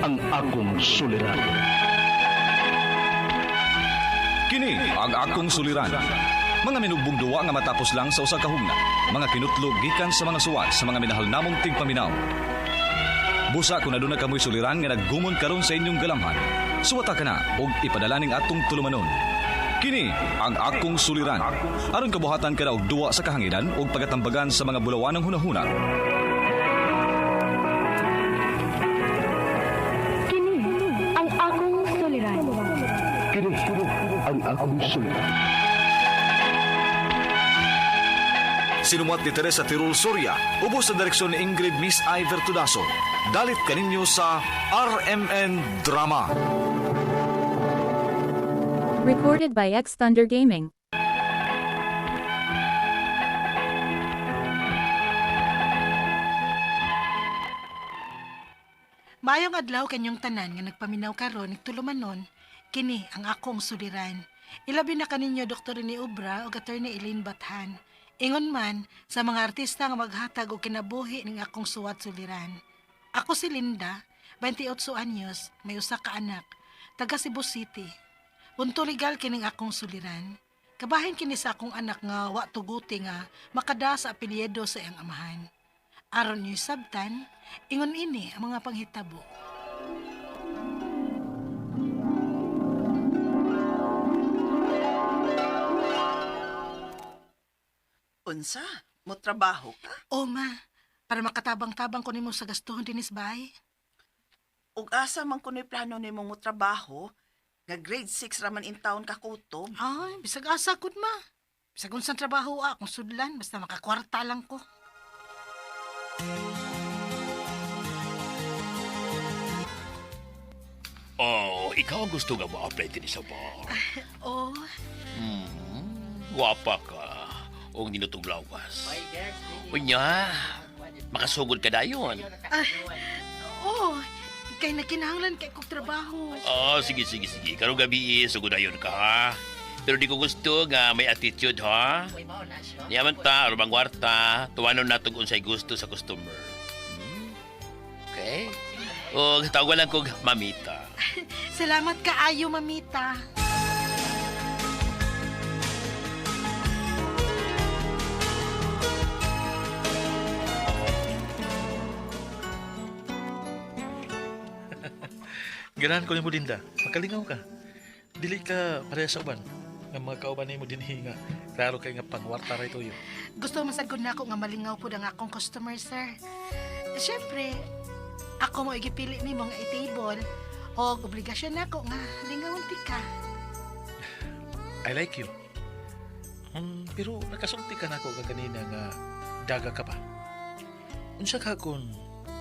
ang akong suliran. Kini ang akong suliran. Mga minugbong duwa nga matapos lang sa usa ka hugna. Mga kinutlog gikan sa mga suwat sa mga minahal namong tigpaminaw. Busa kung aduna kamoy suliran nga naggumon karon sa inyong galamhan. Suwata ka na og ipadala ning atong tulumanon. Kini ang akong suliran. Aron kabuhatan ka og duwa sa kahanginan og pagatambagan sa mga bulawan ng hunahuna. Ang akong suliran. Sinumat ni Teresa Tirul Soria, ubos sa direksyon ni Ingrid Miss Iver Tudaso. Dalit kaninyo sa RMN Drama. Recorded by X Thunder Gaming. Mayong adlaw kanyong tanan nga nagpaminaw karon nagtulumanon kini ang akong suliran. Ilabi na kaninyo Dr. ni Ubra o Attorney Eileen Bathan. Ingon man sa mga artista nga maghatag og kinabuhi ning akong suwat suliran. Ako si Linda, 28 anyos, may usa ka anak, taga Cebu City. Punto legal kining akong suliran. Kabahin kini sa akong anak nga wa tuguti nga makada sa apelyido sa iyang amahan. Aron niyo sabtan, ingon ini ang mga panghitabo. Unsa? Mo trabaho ka? O ma, para makatabang-tabang ko nimo sa gastuhon dinis bay. Ug asa man kuno'y plano nimo mo trabaho? Nga grade 6 raman in town ka kutob. Ay, bisag asa kud ma. Bisag unsang trabaho a akong sudlan, basta makakwarta lang ko. Oh, ikaw gusto nga ma-apply din sa bar. Oh, Hmm, wapa ka. O ninutong lawas. Unya, makasugod ka dayon. oh, kay nakinahanglan kay kog trabaho. Oh, sige, sige, sige. Karong gabi, sugod dayon ka, ha? Pero di ko gusto nga may attitude, ha? Yaman ta, arumang warta, tuwanon na tug unsay gusto sa customer. Hmm? Okay? O, tawagan lang kog mamita. Salamat kaayo, mamita. Ganahan ko ni mo Linda, makalingaw ka. Dili ka pareha sa uban. Nga mga kauban ni mo dinhi nga. Klaro kay nga pangwarta ito yun. Gusto masagod na ako nga malingaw po ang akong customer, sir. Siyempre, ako mo igipili ni mga i-table o obligasyon na ako nga lingawon ti ka. I like you. Hmm, pero nakasulti ka na ako ka kanina nga daga ka pa. Unsa ka kung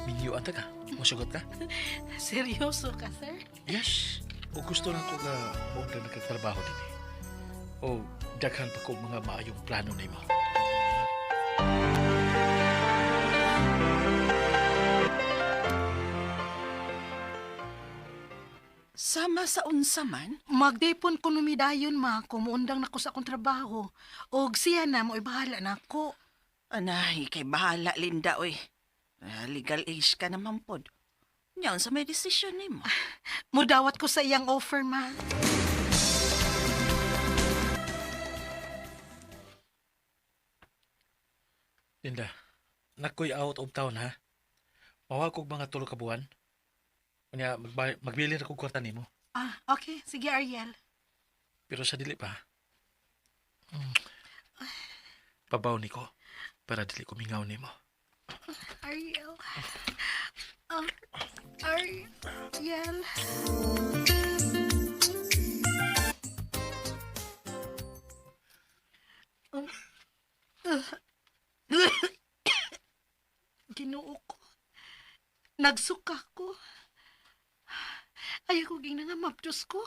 minyo ata ka? Musugot ka? Seryoso ka, sir? Yes. O gusto lang ko nga mo na nagkatrabaho din eh. O daghan pa ko mga maayong plano na mo. Sama sa unsa man? Magdepon ko numidayon, ma, kumuundang nako sa akong trabaho. Og siya na mo ibahala na ako. Anay, kay bahala Linda oy. Ah, legal age ka naman pod. Nyan sa may desisyon nimo. Mudawat ko sa iyang offer, ma. Linda, nakoy out of town ha. Mawa kog mga tulo ka buwan. Kanya magba- magbili ra kog kwarta nimo. Ah, okay. Sige, Ariel. Pero sa dili pa. Mm. Pabaw ni ko para dili ko mingaw nimo. Ariel. Ah, Ariel. Ginoo ko. Nagsuka ko. Ayaw ko ging nga mapdos ko.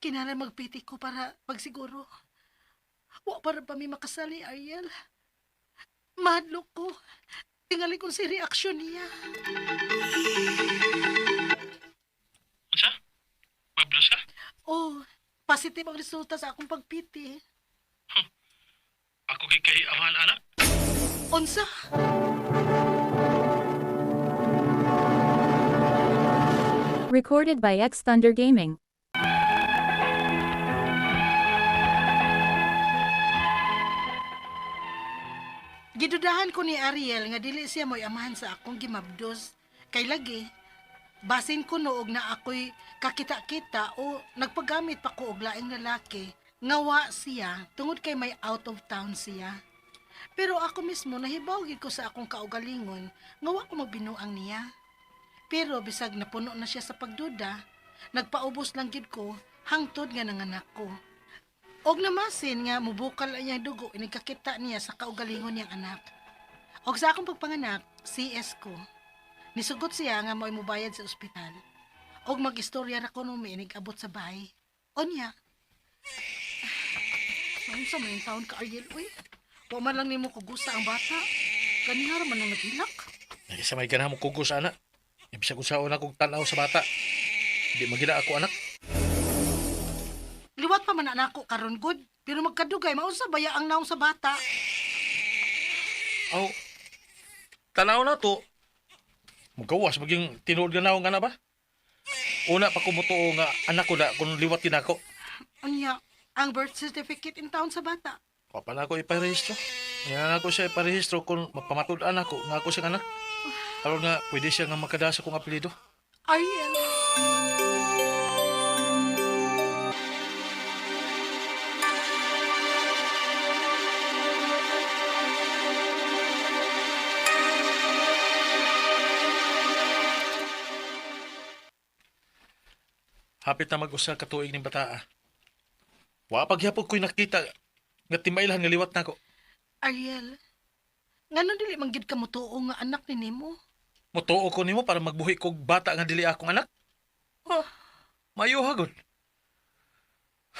Kinala magpiti ko para pagsiguro. Wa para pa mi makasali, Ariel. Madlo ko. Tingali kong si reaksyon niya. Unsa? Mablos ka? Oh, positive ang resulta sa akong pagpiti. Ako kay kay amal anak. Unsa? Recorded by X Thunder Gaming. Gidudahan ko ni Ariel nga dili siya mo'y amahan sa akong gimabdos. Kay lagi, basin ko noog na ako'y kakita-kita o nagpagamit pa ko og laing lalaki. Ngawa siya tungod kay may out of town siya. Pero ako mismo nahibaw gid ko sa akong kaugalingon, ngawa ko magbinuang niya. Pero bisag napuno na siya sa pagduda, nagpaubos lang gid ko hangtod nga nanganak ko. Og namasin nga mubukal ang iyang dugo inigkakita niya sa kaugalingon niyang anak. Og sa akong pagpanganak, CS ko. Nisugot siya nga mo'y mubayad sa ospital. Og mag-istorya na ko nung abot sa bahay. O niya. Saan sa may taon ka, Ariel? Uy, wa man lang nimo kugusa ang bata. Kanihara man ang naghilak. Nagisa may ganang mong kugos, anak. Ibisa ko sa una kong tanaw sa bata. Di magila ako, anak. Pa man anak ko karon good. Pero magkadugay, maunsa baya ang naong sa bata. Aw, tanaw na to. Magawas, maging tinuod nga naong nga na ba? Una pa kumutuo nga anak ko na kung liwat din ako. Anya, ang birth certificate in town sa bata. Papa na ako iparehistro. Yan ako siya iparehistro kung mapamatudan ako nga ako siyang anak. Aron nga, pwede siya nga makadasa kong apelido. Ariel. Hapit na mag-usa ka tuig ng bataa. Wa pagyapon ko'y nakita nga timailhan nga liwat na ako. Ariel, ngano dili man gid ka mutuo nga anak ni nimo? Mutuo ko nimo para magbuhi kog bata nga dili akong anak. Ha, mayo hagod.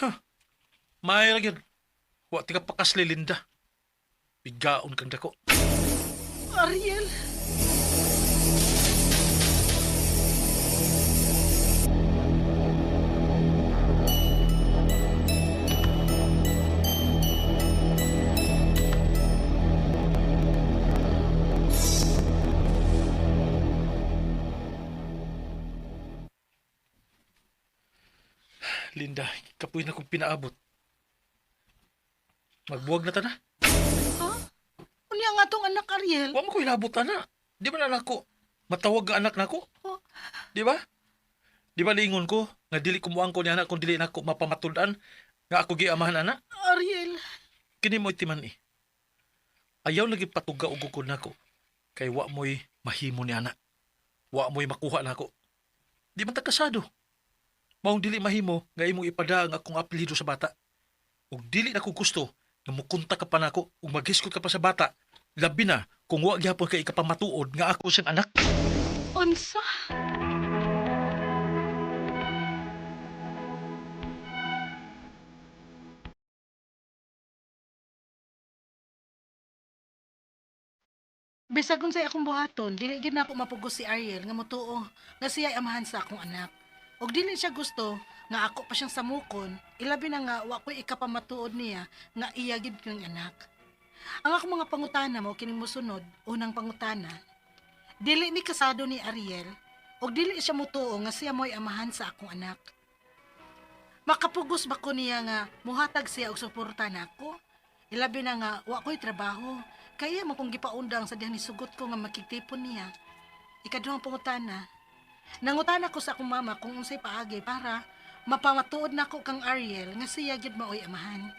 Ha, may gyud. Wa ti ka pakasli Linda. Bigaon kang dako. Ariel. Linda, kapoy na kong pinaabot. Magbuwag na ta na. Unya nga tong anak Ariel. Wa mo ko inabot na. Di ba na ako? Matawag nga anak nako? Oh. Di ba? Di ba lingon ko nga dili ko muang ko ni anak kung dili nako mapamatudan nga ako giamahan anak? Ariel. Kini mo'y timan eh. Ayaw lagi patuga og gugod nako. Kay wa mo'y mahimo ni anak. Wa mo'y makuha nako. Di man ta kasado. Maong dili mahimo nga imong ipada ang akong apelyido sa bata. Ug dili na ko gusto nga mukunta ka pa nako ug maghiskot ka pa sa bata. Labi na kung wa gyapon kay ikapamatuod nga ako siyang anak. Unsa? Bisag kung sa akong buhaton, dili gid na ako mapugos si Ariel nga motuo nga siya ay amahan sa akong anak. Og dili siya gusto nga ako pa siyang samukon, ilabi na nga wa ko'y ikapamatuod niya nga iya gid kong anak. Ang akong mga pangutana mo kining mosunod, unang pangutana, Dili mi kasado ni Ariel, og dili siya mutuo nga siya mo'y amahan sa akong anak. Makapugos ba ko niya nga muhatag siya og suporta nako? Ilabi na nga wa ko'y trabaho, kaya man kung gipaundang sa dihang nisugot ko nga makitipon niya. Ikaduhang pangutana. Nangutana ko sa akong mama kung unsay paagi para mapamatuod nako kang Ariel nga siya gid maoy amahan.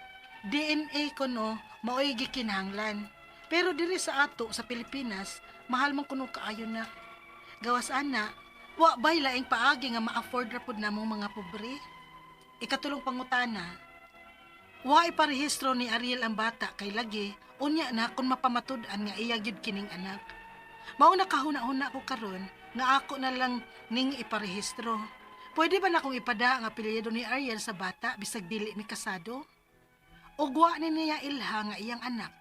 DNA ko no, maoy gikinahanglan. Pero diri sa ato sa Pilipinas, mahal man kuno kaayo na. Gawas ana, wa bay laing paagi nga ma-afford ra pud namong mga pobre. Ikatulong pangutana, wa iparehistro ni Ariel ang bata kay lagi unya na kung mapamatud-an nga iya gyud kining anak. Mao na kahuna-huna ko karon nga ako na lang ning iparehistro. Pwede ba na akong ipada ang apelyido ni Ariel sa bata bisag dili mi kasado? O wa ni niya ilha nga iyang anak?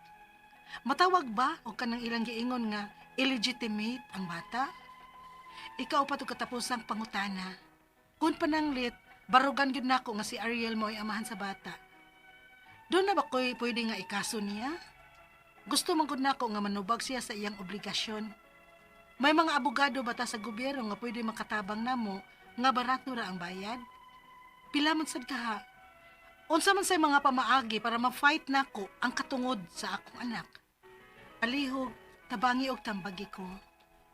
Matawag ba o kanang ilang giingon nga illegitimate ang bata? Ikaw pa to katapusang pangutana. Kung pananglit, barugan gyud nako nga si Ariel mo ay amahan sa bata. Doon na ba ko'y pwede nga ikaso niya? Gusto man gud nako nga manubag siya sa iyang obligasyon. May mga abogado bata sa gobyerno nga pwede makatabang namo nga barato ra ang bayad. Pila man sad kaha. Unsa man say mga pamaagi para ma-fight nako ang katungod sa akong anak. Palihog, tabangi og tambagi ko.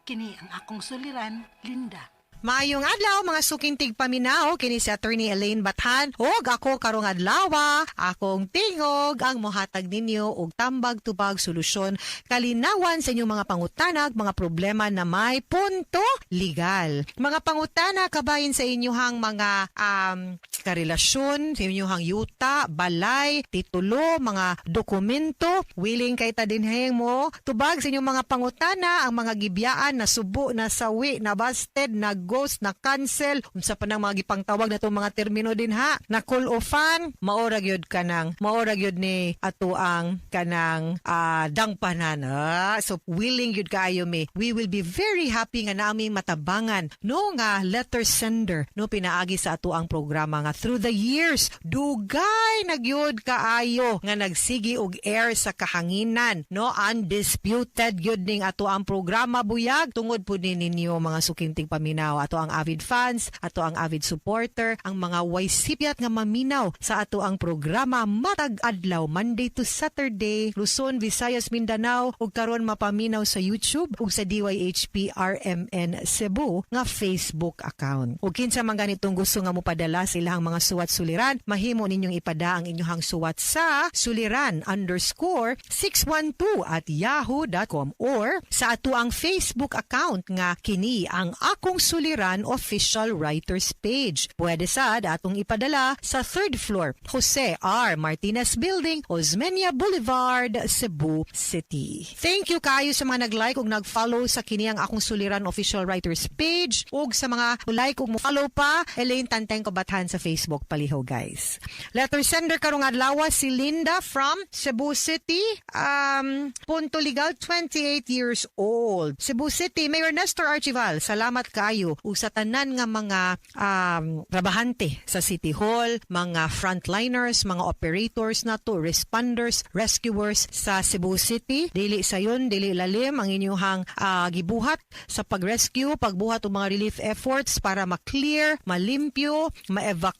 Kini ang akong suliran, Linda. Maayong adlaw mga sukintig paminaw kini si Attorney Elaine Bathan ug ako karong adlaw akong tingog ang mohatag ninyo og tambag tubag solusyon kalinawan sa inyong mga pangutanag mga problema na may punto legal. Mga pangutana kabayin sa inyohang mga um, karelasyon, sa inyohang yuta, balay, titulo, mga dokumento, willing kay ta dinhayeng mo tubag sa inyong mga pangutana ang mga gibyaan na subo na sawi na busted na ghost na cancel. Unsa pa nang mga gipangtawag na itong mga termino din ha? Na call offan maora gyud kanang maora gyud ni ato ang kanang ah, dangpanan ah. so willing gyud kaayo mi. We will be very happy nga naaming matabangan no nga letter sender no pinaagi sa ato ang programa nga through the years dugay nagyud kaayo nga nagsigi og air sa kahanginan no? Undisputed gyud ning ato ang programa buyag. Tungod po ni ninyo mga sukinting paminaw ato ang avid fans ato ang avid supporter ang mga waysipyat nga maminaw sa ato ang programa matag adlaw Monday to Saturday Luzon, Visayas, Mindanao ug karon mapaminaw sa YouTube ug sa DYHP RMN Cebu nga Facebook account. Ug kinsa man ganitong gusto nga mopadala sa ilang mga suwat suliran mahimo ninyong ipada ang inyong suwat sa suliran underscore 612 at yahoo.com or sa ato ang Facebook account nga kini ang akong suliran official writers page. Pwede sad atong ipadala sa third floor, Jose R. Martinez Building, Osmeña Boulevard, Cebu City. Thank you kayo sa mga nag-like ug nag-follow sa kini ang akong suliran official writers page ug sa mga like ug mo-follow pa Elaine Tanteng Kabathan sa Facebook paliho guys. Letter sender karong adlaw si Linda from Cebu City. Um, punto legal 28 years old. Cebu City Mayor Nestor Archival. Salamat kayo ug sa tanan nga mga um, trabahante sa City Hall, mga frontliners, mga operators na to, responders, rescuers sa Cebu City. Dili sayon, dili lalim ang inyong ah, gibuhat sa pag-rescue, pagbuhat og mga relief efforts para ma-clear, malimpyo, ma-evacuate,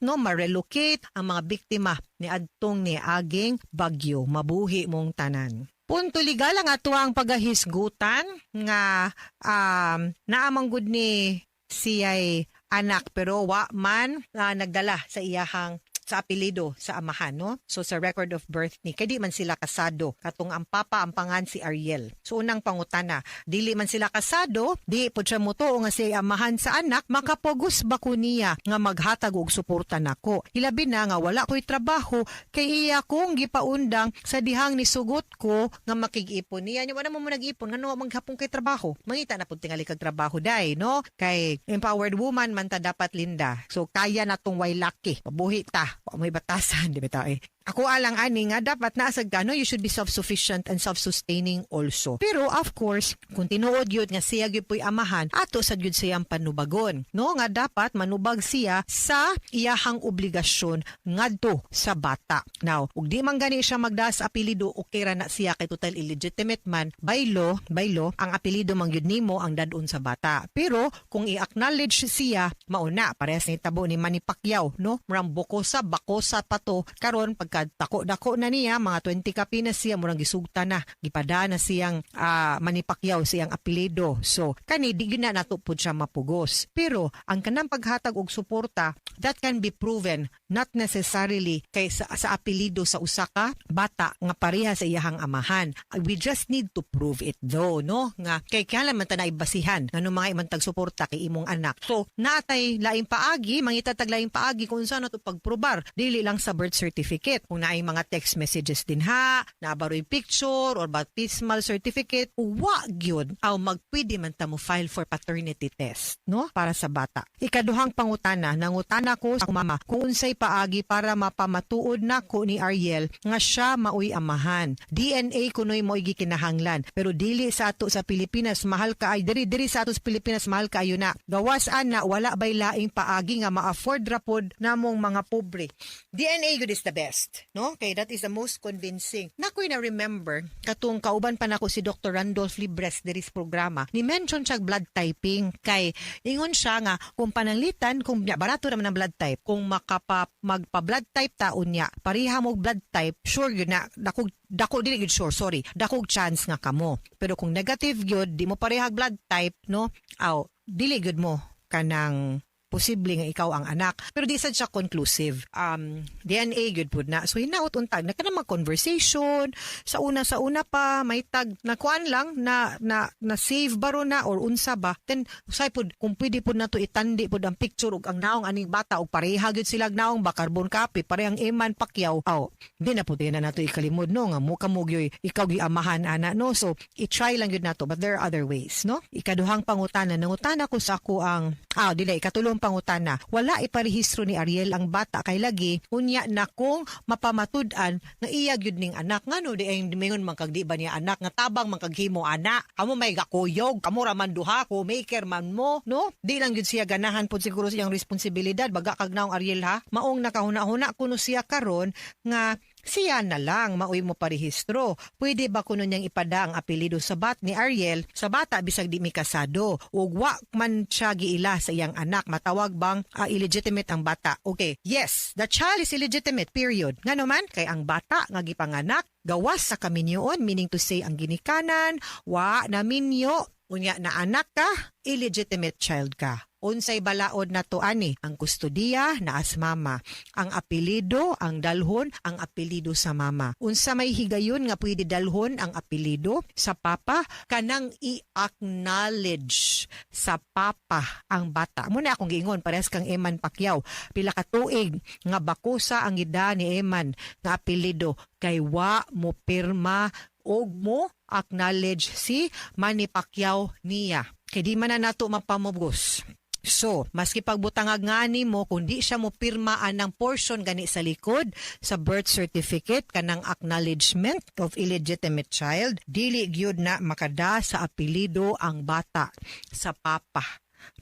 no, ma-relocate ang mga biktima ni adtong ni aging bagyo. Mabuhi mong tanan. Punto legal ang ato ang pagahisgutan nga um, naamang gud ni siya'y anak pero wa man ah, nagdala sa iyahang sa apelido sa amahan, no? So sa record of birth ni, kay man sila kasado. Katong ang papa, ang pangan si Ariel. So unang pangutana, dili man sila kasado, di po siya mo to nga si amahan sa anak, makapugos ba ko niya nga maghatag og suporta nako. Hilabi na nga wala ko'y trabaho, kay iya kong gipaundang sa dihang ni sugot ko nga makig-ipon niya. Nya wala mo mo nag-ipon, nga no, maghapon kay trabaho. Mangita na pud tingali kag trabaho day, no? Kay empowered woman man ta dapat linda. So kaya na tong way lucky. Pabuhi ta. Wa may batasan, di ba ta eh. Ako alang ani nga dapat naasag ka, no? You should be self-sufficient and self-sustaining also. Pero of course, kung tinuod yun nga siya gyud po'y amahan, ato sa gyud siyang panubagon. No? Nga dapat manubag siya sa iyahang obligasyon ngadto sa bata. Now, ug di man gani siya magdas apelido okay ra na siya kay total illegitimate man by law, by law ang apelido man gyud nimo ang dadon sa bata. Pero kung i-acknowledge siya, mauna parehas ni tabo ni Manny Pacquiao, no? Murang bokosa, bakosa pa to karon pagka tako-dako na niya mga 20 kapi na siya murang gisugta na gipada na siyang ah, Manny Pacquiao siyang apelido. So kani di na nato pud siya mapugos. Pero ang kanang paghatag og suporta that can be proven not necessarily kay sa, sa apelido sa usa ka bata nga pareha sa iyahang amahan. We just need to prove it though, no? Nga kay kaya man ta naibasihan ngano mga imong tagsuporta kay imong anak. So natay laing paagi, mangitatag laing paagi kung saan nato pagprobar. Dili lang sa birth certificate. Kung naay mga text messages din ha, nabaroy picture or baptismal certificate, wa gyud aw magpwede man ta mo file for paternity test, no? Para sa bata. Ikaduhang pangutana, nangutana ko sa mama kung unsay paagi para mapamatuod na ko ni Ariel nga siya maoy amahan. DNA kunoy mo gikinahanglan pero dili sa ato sa Pilipinas mahal ka ay diri diri sa ato sa Pilipinas mahal kaayo na. Gawas ana wala bay laing paagi nga ma-afford ra pod namong mga pobre. DNA good is the best. No? Kay that is the most convincing. Nakoy na remember katong kauban pa nako si Dr. Randolph Libres diri sa programa. Ni mention siya blood typing kay ingon siya nga kung pananglitan kung barato naman ang blood type kung makapa magpa blood type taon niya pareha mo blood type sure yun na dako dako dili gid sure sorry dakog chance nga kamo pero kung negative gyud di mo parehag blood type no aw dili gyud mo kanang posible nga ikaw ang anak. Pero di sad siya conclusive. Um, DNA good pud na. So hinaot untag na kanang conversation sa una sa una pa may tag na kuan lang na na na save baro na or unsa ba. Then usay pud kung pwede pud nato itandi pud ang picture ug ang naong aning bata ug pareha gyud sila naong ba carbon copy parehang Eman Pacquiao. Aw, di na pud na nato ikalimod no nga mo kamo gyoy ikaw gi amahan ana no. So i-try lang gyud nato but there are other ways no. Ikaduhang pangutana nangutana ko sa ako ang ah dili ikatulong pangutana. Wala iparehistro ni Ariel ang bata kay lagi. Unya na kung mapamatud-an nga iya gyud ning anak. Ngano di ay mingon man kag di ba niya anak? Nga tabang man kag himo anak kamo may gakuyog kamo ra man duha ko maker man mo. No? Di lang gyud siya ganahan pud siguro siyang responsibilidad. Baga kag naong Ariel ha? Maong nakahuna-huna kuno siya karon nga siya na lang maoy mo parehistro. Pwede ba kuno niyang ipada ang apelido sa bat ni Ariel sa bata bisag di mi kasado ug wa man siya giila sa iyang anak matawag bang ah, illegitimate ang bata. Okay, yes, the child is illegitimate period. Ngano man kay ang bata nga gipanganak gawas sa kaminyoon meaning to say ang ginikanan wa na minyo unya na anak ka illegitimate child ka unsay balaod na to ani? Ang kustodiya na as mama. Ang apelido ang dalhon ang apelido sa mama. Unsa may higayon nga pwede dalhon ang apelido? Sa papa kanang i-acknowledge sa papa ang bata. Muna akong giingon parehas kang Eman Pacquiao. Pila ka tuig nga bakusa ang ida ni Eman nga apelido. Kay wa mo pirma og mo acknowledge si Manny Pacquiao niya. Kay di man na nato mapamugos So, maski pagbutangag nga ni mo, kundi siya mo pirmaan ng portion gani sa likod sa birth certificate kanang acknowledgement of illegitimate child, dili gyud na makada sa apelido ang bata sa papa.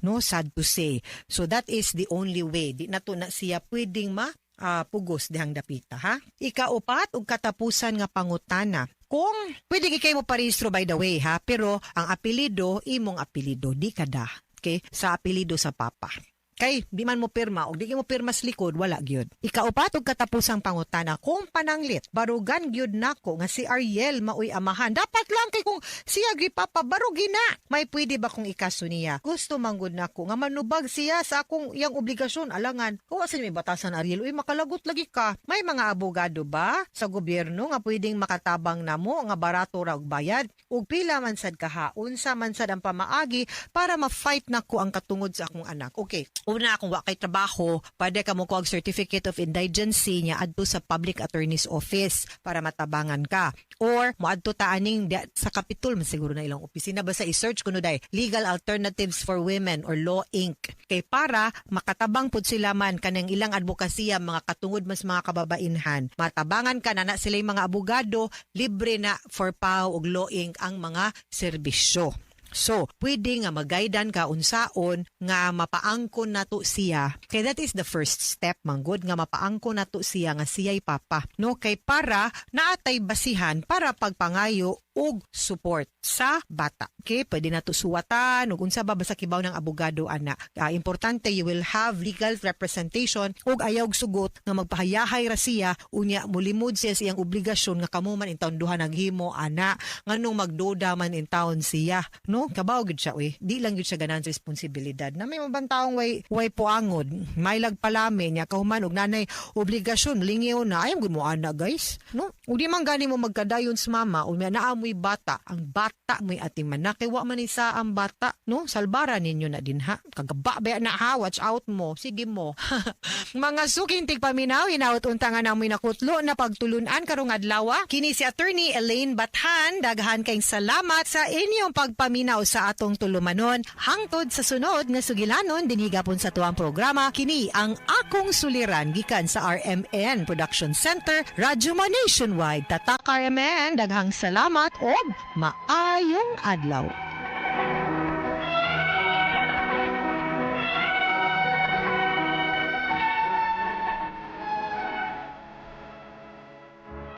No, sad to say. So that is the only way. Di na to na siya pwedeng ma ah, pugos dihang dapita ha. Ikaupat ug katapusan nga pangutana. Kung pwede gi kay mo parehistro by the way ha, pero ang apelido imong apelido di kada okay, sa apelido sa papa. Kay di man mo pirma og di mo pirma sa likod wala gyud. Ikaupat og katapusang pangutana kung pananglit barugan gyud nako nga si Ariel maoy amahan. Dapat lang kay kung siya gi papa barugi na. May pwede ba kung ikaso niya? Gusto manggod nako nga manubag siya sa akong iyang obligasyon alangan. Kung asa may batasan Ariel uy makalagot lagi ka. May mga abogado ba sa gobyerno nga pwedeng makatabang namo nga barato ra og bayad ug pila man sad kaha unsa man sad ang pamaagi para ma-fight nako ang katungod sa akong anak. Okay, una kung wa kay trabaho, pwede ka mo kuha certificate of indigency niya adto sa public attorney's office para matabangan ka. Or moadto ta aning sa kapitol man siguro na ilang opisina basta i-search kuno day Legal Alternatives for Women or Law Inc. Kay para makatabang pud sila man kanang ilang advokasya mga katungod mas mga kababainhan. Matabangan ka na na sila mga abogado, libre na for PAO ug Law Inc. ang mga serbisyo. So, pwede nga magaidan ka unsaon nga mapaangkon nato siya. Kay that is the first step manggod nga mapaangkon nato siya nga siya'y papa. No, kay para naatay basihan para pagpangayo og support sa bata. Okay, pwede na to suwatan ug unsa ba basta kibaw ng abogado ana. Ah, importante you will have legal representation ug ayaw og sugot nga magpahayahay ra siya unya mulimod siya sa iyang obligasyon nga kamo man in taon duha naghimo ana. Nganong magdoda man in taon siya no? Kabaw gid siya uy. Di lang gid siya ganan sa responsibilidad. Na may mabantaong way way puangod. May lagpalami niya kahuman og nanay obligasyon lingiw na. Ayaw gud mo ana guys no? Ug di man gani mo magkadayon sa mama ug may naamoy bata. Ang bata mo'y ating manak kay wa man isa ang bata no? Salbara ninyo na din ha? Kagaba ba na ha watch out mo. Sige mo. Mga suking tigpaminaw hinaut unta nga namoy nakutlo na pagtulunan karong adlaw kini si attorney Elaine Bathan daghan kayong salamat sa inyong pagpaminaw sa atong tulumanon. Hangtod sa sunod nga sugilanon dinhigapon sa tuwang programa kini ang akong suliran gikan sa RMN Production Center Radyo Nationwide. Tatak RMN daghang salamat og maayong adlaw